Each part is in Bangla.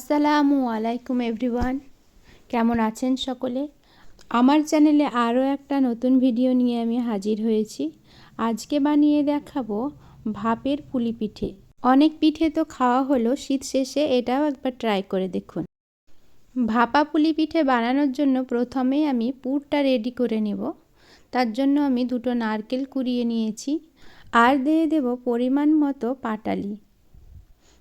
আসসালামু আলাইকুম এভরিওয়ান। কেমন আছেন সকলে? আমার চ্যানেলে আরও একটা নতুন ভিডিও নিয়ে আমি হাজির হয়েছি। আজকে বানিয়ে দেখাবো ভাপের পুলি পিঠে। অনেক পিঠে তো খাওয়া হলো, শীত শেষে এটাও একবার ট্রাই করে দেখুন। ভাপা পুলি পিঠে বানানোর জন্য প্রথমেই আমি পুরটা রেডি করে নেব। তার জন্য আমি দুটো নারকেল কুড়িয়ে নিয়েছি। আর দিয়ে দেব পরিমাণ মতো পাটালি।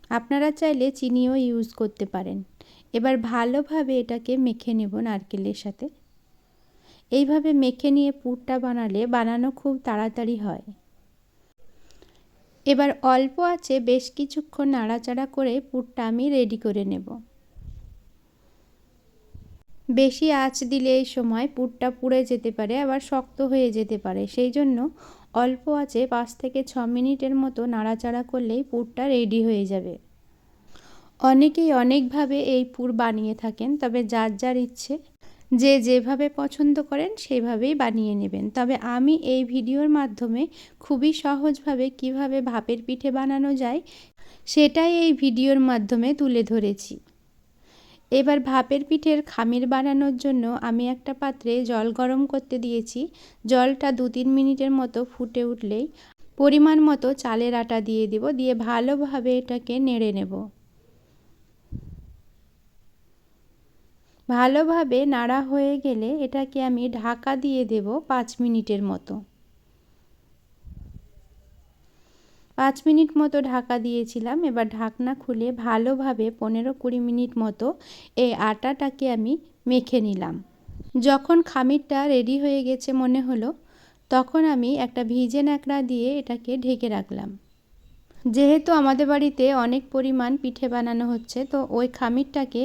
আপনারা চাইলে চিনিও ইউজ করতে পারেন। এবার ভালোভাবে এটাকে মেখে নেব নারকেলের সাথে। এইভাবে মেখে নিয়ে পুরটা বানালে বানানো খুব তাড়াতাড়ি হয়। এবার অল্প আছে বেশ কিছুক্ষণ নাড়াচাড়া করে পুরটা আমি রেডি করে নেব। বেশি আঁচ দিলে এই সময় পুরটা পুড়ে যেতে পারে, আবার শক্ত হয়ে যেতে পারে। সেই জন্য অল্প আছে পাঁচ থেকে ছ মিনিটের মতো নাড়াচাড়া করলেই পুরটা রেডি হয়ে যাবে। অনেকেই অনেকভাবে এই পুর বানিয়ে থাকেন, তবে যার যার ইচ্ছে, যে যেভাবে পছন্দ করেন সেভাবেই বানিয়ে নেবেন। তবে আমি এই ভিডিওর মাধ্যমে খুবই সহজভাবে কীভাবে ভাপের পিঠে বানানো যায়, সেটাই এই ভিডিওর মাধ্যমে তুলে ধরেছি। এবার ভাপের পিঠের খামির বানানোর জন্য আমি একটা পাত্রে জল গরম করতে দিয়েছি। জলটা দু তিন মিনিটের মতো ফুটে উঠলেই পরিমাণ মতো চালের আটা দিয়ে দিব, দিয়ে ভালোভাবে এটাকে নেড়ে নেব। ভালোভাবে নাড়া হয়ে গেলে এটাকে আমি ঢাকা দিয়ে দেব পাঁচ মিনিটের মতো। পাঁচ মিনিট মতো ঢাকা দিয়েছিলাম। এবার ঢাকনা খুলে ভালোভাবে পনেরো কুড়ি মিনিট মতো এই আটাটাকে আমি মেখে নিলাম। যখন খামিরটা রেডি হয়ে গেছে মনে হলো, তখন আমি একটা ভিজে ন্যাকড়া দিয়ে এটাকে ঢেকে রাখলাম। যেহেতু আমাদের বাড়িতে অনেক পরিমাণ পিঠে বানানো হচ্ছে, তো ওই খামিরটাকে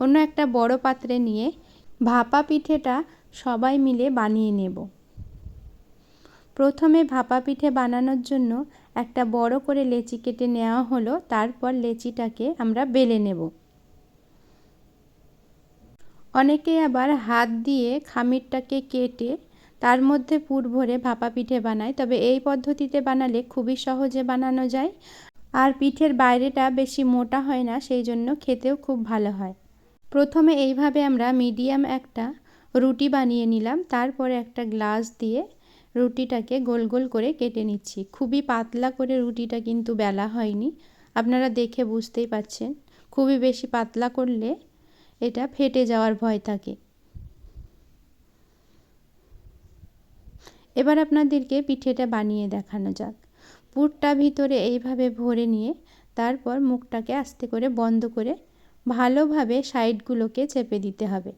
অন্য একটা বড় পাত্রে নিয়ে ভাপা পিঠেটা সবাই মিলে বানিয়ে নেব। প্রথমে ভাপা পিঠে বানানোর জন্য একটা বড় করে লেচি কেটে নেওয়া হলো, তারপর লেচিটাকে আমরা বেলে নেব। অনেকে আবার হাত দিয়ে খামিরটাকে কেটে তার মধ্যে পুর ভরে ভাপা পিঠে বানায়, তবে এই পদ্ধতিতে বানালে খুবই সহজে বানানো যায়। আর পিঠের বাইরেটা বেশি মোটা হয় না, সেই জন্য খেতেও খুব ভালো হয়। প্রথমে এইভাবে আমরা মিডিয়াম একটা রুটি বানিয়ে নিলাম, তারপরে একটা গ্লাস দিয়ে রুটিটাকে গোল গোল করে কেটে নিচ্ছি। খুবই পাতলা করে রুটিটা কিন্তু বেলা হয়নি। আপনারা দেখে বুঝতেই পাচ্ছেন খুবই বেশি পাতলা করলে এটা ফেটে যাওয়ার ভয় থাকে। এবার আপনাদেরকে পিঠেটা বানিয়ে দেখানো যাক। পুরটা ভিতরে এইভাবে ভরে নিয়ে তারপর মুখটাকে আস্তে করে বন্ধ করে ভালোভাবে সাইডগুলোকে চেপে দিতে হবে।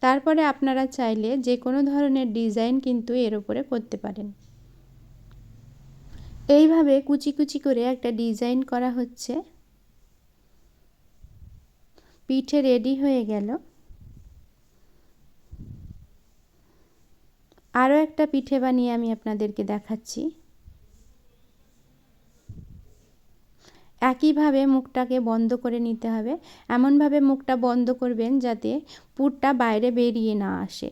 তারপরে আপনারা চাইলে যে কোনো ধরনের ডিজাইন কিন্তু এর উপরে করতে পারেন। এইভাবে কুচি কুচি করে একটা ডিজাইন করা হচ্ছে। পিঠে রেডি হয়ে গেল। আরও একটা পিঠে বানিয়ে আমি আপনাদেরকে দেখাচ্ছি। একইভাবে মুখটাকে বন্ধ করে নিতে হবে। এমনভাবে মুখটা বন্ধ করবেন যাতে পুরটা বাইরে বেরিয়ে না আসে।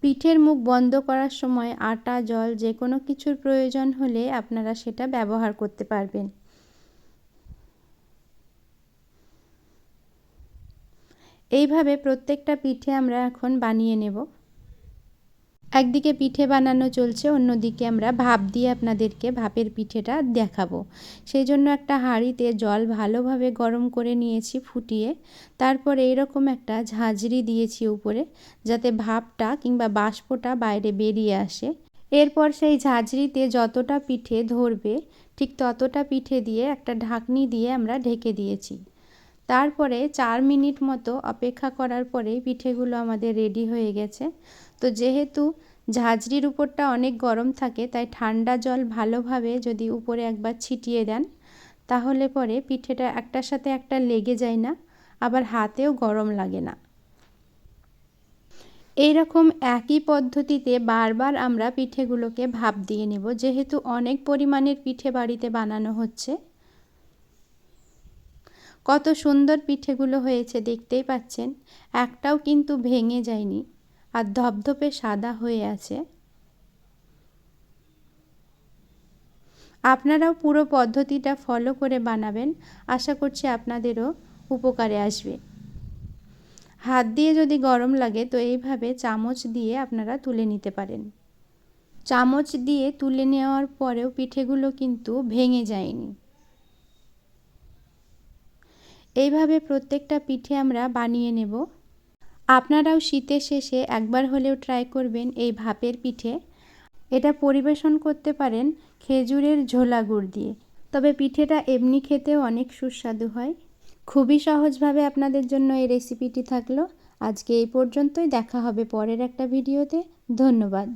পিঠের মুখ বন্ধ করার সময় আটা, জল যে কোনো কিছুর প্রয়োজন হলে আপনারা সেটা ব্যবহার করতে পারবেন। এইভাবে প্রত্যেকটা পিঠে আমরা এখন বানিয়ে নেব। একদিকে পিঠে বানানো চলছে, অন্যদিকে আমরা ভাপ দিয়ে আপনাদেরকে ভাপের পিঠেটা দেখাবো। সেই জন্য একটা হাঁড়িতে জল ভালোভাবে গরম করে নিয়েছি ফুটিয়ে। তারপর এইরকম একটা ঝাঁঝরি দিয়েছি উপরে, যাতে ভাপটা কিংবা বাষ্পটা বাইরে বেরিয়ে আসে। এরপর সেই ঝাঁঝরিতে যতটা পিঠে ধরবে, ঠিক ততটা পিঠে দিয়ে একটা ঢাকনি দিয়ে আমরা ঢেকে দিয়েছি। তারপরে চার মিনিট মতো অপেক্ষা করার পরে পিঠেগুলো আমাদের রেডি হয়ে গেছে। তো যেহেতু ঝাঁঝরির উপরটা অনেক গরম থাকে, তাই ঠান্ডা জল ভালোভাবে যদি উপরে একবার ছিটিয়ে দেন, তাহলে পরে পিঠেটা একটার সাথে একটা লেগে যায় না, আবার হাতেও গরম লাগে না। এই রকম একই পদ্ধতিতে বারবার আমরা পিঠেগুলোকে ভাপ দিয়ে নেব, যেহেতু অনেক পরিমাণের পিঠে বাড়িতে বানানো হচ্ছে। কত সুন্দর পিঠেগুলো হয়েছে, দেখতেই পাচ্ছেন। একটাও কিন্তু ভেঙে যায়নি। আর ধপধপে সাদা হয়ে আছে। আপনারাও পুরো পদ্ধতিটা ফলো করে বানাবেন। আশা করছি আপনাদেরও উপকারে আসবে। হাত দিয়ে যদি গরম লাগে তো এইভাবে চামচ দিয়ে আপনারা তুলে নিতে পারেন। চামচ দিয়ে তুলে নেওয়ার পরেও পিঠেগুলো কিন্তু ভেঙে যায়নি। এইভাবে প্রত্যেকটা পিঠে আমরা বানিয়ে নেব। আপনারাও শীতের শেষে একবার হলেও ট্রাই করবেন এই ভাপের পিঠে। এটা পরিবেশন করতে পারেন খেজুরের ঝোলা গুড় দিয়ে। তবে পিঠেটা এমনি খেতেও অনেক সুস্বাদু হয়। খুবই সহজভাবে আপনাদের জন্য এই রেসিপিটি থাকল। আজকে এই পর্যন্তই। দেখা হবে পরের একটা ভিডিওতে ধন্যবাদ।